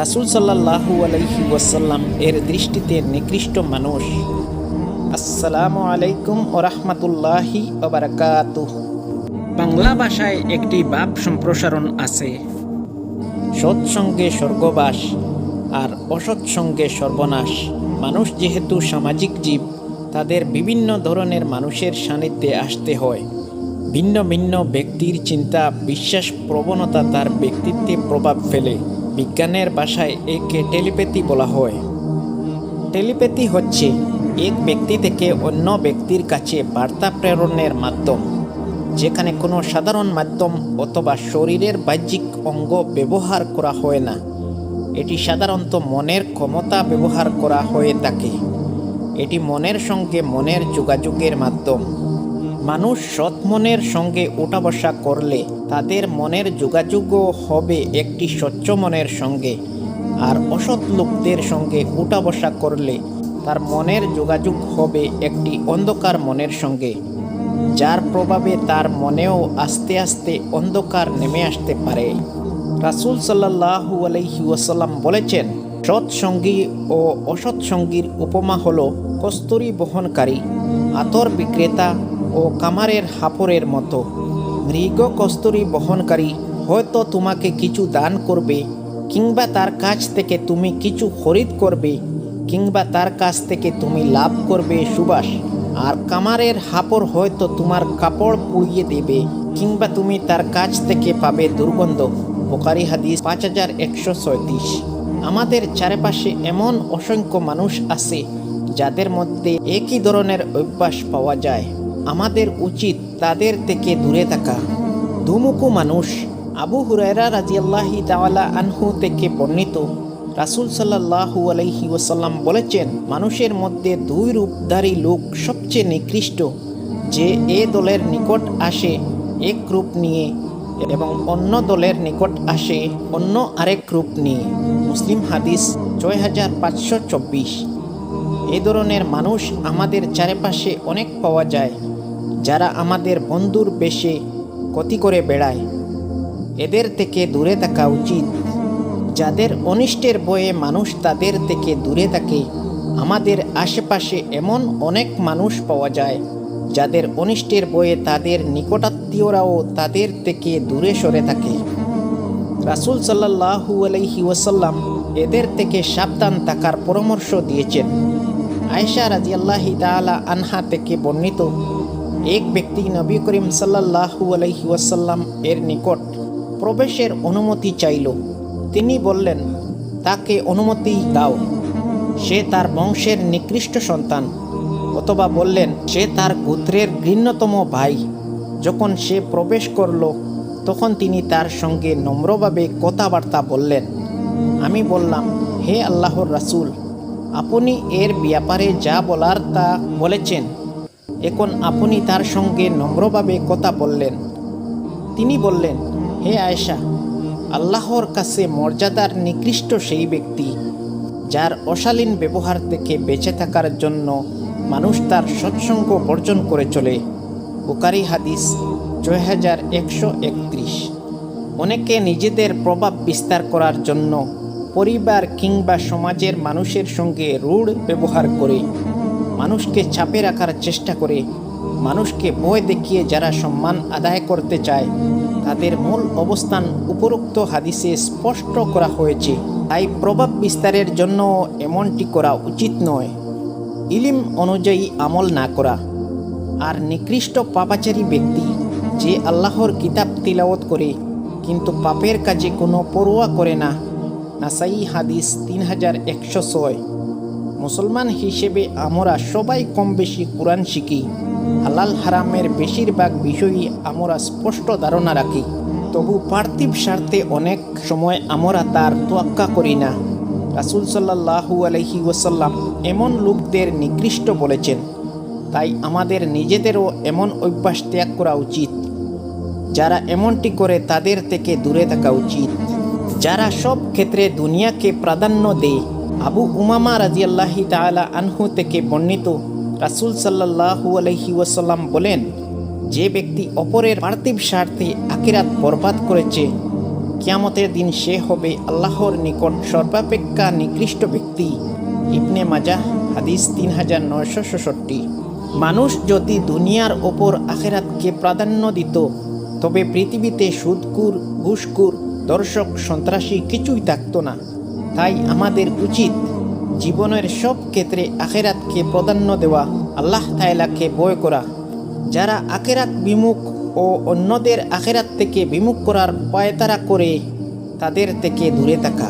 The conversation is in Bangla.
রাসুল সাল্লাহু আলাইহি ওয়াসাল্লাম এর দৃষ্টিতে নিকৃষ্ট মানুষ। আসসালামু আলাইকুম ওরহমতুল্লাহি ওবরাকাতু বাংলা ভাষায় একটি বাপ সম্প্রসারণ আছে। সৎসঙ্গে স্বর্গবাস আর অসৎসঙ্গে সর্বনাশ। মানুষ যেহেতু সামাজিক জীব, তাদের বিভিন্ন ধরনের মানুষের সান্নিধ্যে আসতে হয়। ভিন্ন ভিন্ন ব্যক্তির চিন্তা, বিশ্বাস, প্রবণতা তার ব্যক্তিত্বে প্রভাব ফেলে। বিজ্ঞানের ভাষায় একে টেলিপ্যাথি বলা হয়। টেলিপ্যাথি হচ্ছে এক ব্যক্তি থেকে অন্য ব্যক্তির কাছে বার্তা প্রেরণের মাধ্যম, যেখানে কোনো সাধারণ মাধ্যম অথবা শরীরের বাহ্যিক অঙ্গ ব্যবহার করা হয় না। এটি সাধারণত মনের ক্ষমতা ব্যবহার করা হয়ে থাকে। এটি মনের সঙ্গে মনের যোগাযোগের মাধ্যম। মানুষ সৎ মনের সঙ্গে উঠা বসা করলে তাদের মনের যোগাযোগও হবে একটি স্বচ্ছ মনের সঙ্গে। আর অসৎ লোকদের সঙ্গে উঠা বসা করলে তার মনের যোগাযোগ হবে একটি অন্ধকার মনের সঙ্গে, যার প্রভাবে তার মনেও আস্তে আস্তে অন্ধকার নেমে আসতে পারে। রাসুল সাল্লাহু আলহি ওয়াসাল্লাম বলেছেন, সৎ সঙ্গী ও অসৎ সঙ্গীর উপমা হল কস্তুরি বহনকারী, আতর বিক্রেতা ও কামারের হাপরের মতো। মৃগ কস্তুরি বহনকারী, হয়তো তোমাকে কিছু দান করবে, কিংবা তার কাছ থেকে তুমি কিছু খরিদ করবে, কিংবা তার কাছ থেকে তুমি লাভ করবে, সুবাস। আর কামারের হাপড় হয়তো তোমার কাপড় পুড়িয়ে দেবে, কিংবা তুমি তার কাছ থেকে পাবে দুর্গন্ধ। বোকারি হাদিস পাঁচ হাজার একশো ছয়ত্রিশ। আমাদের চারপাশে এমন অসংখ্য মানুষ আছে, যাদের মধ্যে একই ধরনের অভ্যাস পাওয়া যায়। আমাদের উচিত তাদের থেকে দূরে থাকা। ধুমুকু মানুষ আবু হুরায়রা রাজিয়াল্লাহি তাওয়ালা আনহু থেকে বর্ণিত। রাসুল সাল্লাহু আলাইহি ওসাল্লাম বলেছেন, মানুষের মধ্যে দুই রূপধারী লোক সবচেয়ে নিকৃষ্ট, যে এ দলের নিকট আসে এক রূপ নিয়ে এবং অন্য দলের নিকট আসে অন্য আরেক রূপ নিয়ে। মুসলিম হাদিস ছয় হাজার পাঁচশো চব্বিশ। এ ধরনের মানুষ আমাদের চারপাশে অনেক পাওয়া যায়, যারা আমাদের বন্ধুর বেশে ক্ষতি করে বেড়ায়। এদের থেকে দূরে থাকা উচিত। যাদের অনিষ্টের বয়ে মানুষ তাদের থেকে দূরে থাকে। আমাদের আশেপাশে এমন অনেক মানুষ পাওয়া যায়, যাদের অনিষ্টের বয়ে তাদের নিকটাত্মীয়রাও তাদের থেকে দূরে সরে থাকে। রাসুল সাল্লাহু আলহি ওয়াসাল্লাম এদের থেকে সাবধান থাকার পরামর্শ দিয়েছেন। আয়সা রাজিয়াল্লাহি তালা আনহা থেকে বর্ণিত এক ব্যক্তি নবী করিম সাল্লাহু আলহি ওয়াসাল্লাম এর নিকট প্রবেশের অনুমতি চাইল। তিনি বললেন, তাকে অনুমতি দাও। সে তার বংশের নিকৃষ্ট সন্তান। অথবা বললেন, সে তার গোত্রের ঘৃণ্যতম ভাই। যখন সে প্রবেশ করল, তখন তিনি তার সঙ্গে নম্রভাবে কথাবার্তা বললেন। আমি বললাম, হে আল্লাহর রাসূল আপনি এর ব্যাপারে যা বলার তা বলেছেন। এখন আপনি তার সঙ্গে নম্রভাবে কথা বললেন। তিনি বললেন, হে আয়েশা, আল্লাহর কাছে মর্যাদার নিকৃষ্ট সেই ব্যক্তি, যার অশালীন ব্যবহার থেকে বেঁচে থাকার জন্য মানুষ তার সৎসঙ্গ বর্জন করে চলে। বুকারি হাদিস ছয় হাজার একশো একত্রিশ। অনেকে নিজেদের প্রভাব বিস্তার করার জন্য পরিবার কিংবা সমাজের মানুষের সঙ্গে রূঢ় ব্যবহার করে, মানুষকে চাপে রাখার চেষ্টা করে, মানুষকে ভয় দেখিয়ে যারা সম্মান আদায় করতে চায়, তাদের মূল অবস্থান উপরোক্ত হাদিসে স্পষ্ট করা হয়েছে। তাই প্রভাব বিস্তারের জন্য এমনটি করা উচিত নয়। ইলিম অনুযায়ী আমল না করা। আর নিকৃষ্ট পাপাচারী ব্যক্তি যে আল্লাহর কিতাব তিলাওয়াত করে, কিন্তু পাপের কাজে কোনো পরোয়া করে না নাসাই হাদিস তিন হাজার একশো ছয়। মুসলমান হিসেবে আমরা সবাই কম বেশি কোরআন শিখি। হালাল হারামের বেশিরভাগ বিষয়ই আমরা স্পষ্ট ধারণা রাখি। তবু পার্থিব স্বার্থে অনেক সময় আমরা তার তোয়াক্কা করি না। রাসুল সাল্লাহু আলহি ওসাল্লাম এমন লোকদের নিকৃষ্ট বলেছেন। তাই আমাদের নিজেদেরও এমন অভ্যাস ত্যাগ করা উচিত। যারা এমনটি করে তাদের থেকে দূরে থাকা উচিত। যারা সব ক্ষেত্রে দুনিয়াকে প্রাধান্য দেয়। আবু উমামা রাজিয়াল্লাহি তালা আনহু থেকে বর্ণিত রাসুল সাল্লাহু আলহি ওয়াসাল্লাম বলেন, যে ব্যক্তি অপরের পার্থিব স্বার্থে আকিরাত বরবাদ করেছে, কিয়ামতের দিন সে হবে আল্লাহর নিকট সর্বাপেক্ষা নিকৃষ্ট ব্যক্তি। ইবনে মাজা হাদিস তিন হাজার নয়শো ষষট্টি। মানুষ যদি দুনিয়ার ওপর আখেরাতকে প্রাধান্য দিত, তবে পৃথিবীতে সুদকুর, ঘুষকুর দর্শক সন্ত্রাসী কিছুই থাকতো না। তাই আমাদের উচিত জীবনের সব ক্ষেত্রে আখেরাতকে প্রাধান্য দেওয়া, আল্লাহ তাইলাকে বয় করা। যারা আখেরাত বিমুখ ও অন্যদের আখেরাত থেকে বিমুখ করার পায়তারা করে, তাদের থেকে দূরে থাকা।